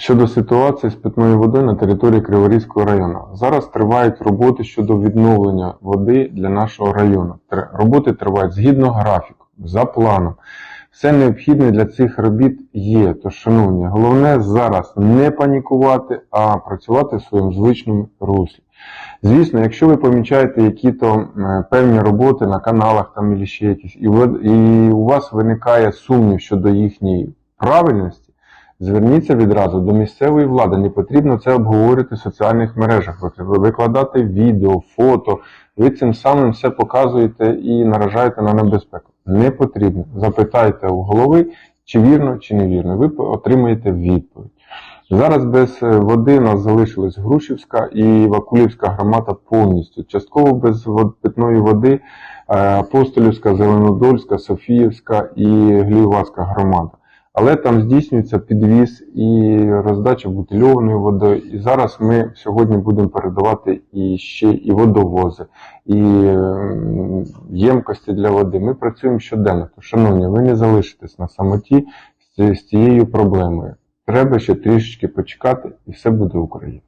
Щодо ситуації з питною водою на території Криворізького району. Зараз тривають роботи щодо відновлення води для нашого району. Роботи тривають згідно графіку, за планом. Все необхідне для цих робіт є. Тож, шановні, головне зараз не панікувати, а працювати в своєму звичному руслі. Звісно, якщо ви помічаєте які-то певні роботи на каналах там і ще якісь, і у вас виникає сумнів щодо їхньої правильності, зверніться відразу до місцевої влади. Не потрібно це обговорювати в соціальних мережах, викладати відео, фото. Ви цим самим все показуєте і наражаєте на небезпеку. Не потрібно. Запитайте у голови, чи вірно, чи невірно. Ви отримаєте відповідь. Зараз без е, води у нас залишилась Грушівська і Вакулівська громада повністю. Частково без питної води е, Апостолівська, Зеленодольська, Софіївська і Гліювацька громада. Але там здійснюється підвіз і роздача бутильованої води. І зараз ми сьогодні будемо передавати і ще і водовози, і ємкості для води. Ми працюємо щоденно. То, шановні, ви не залишитесь на самоті з цією проблемою. Треба ще трішечки почекати, і все буде Україна.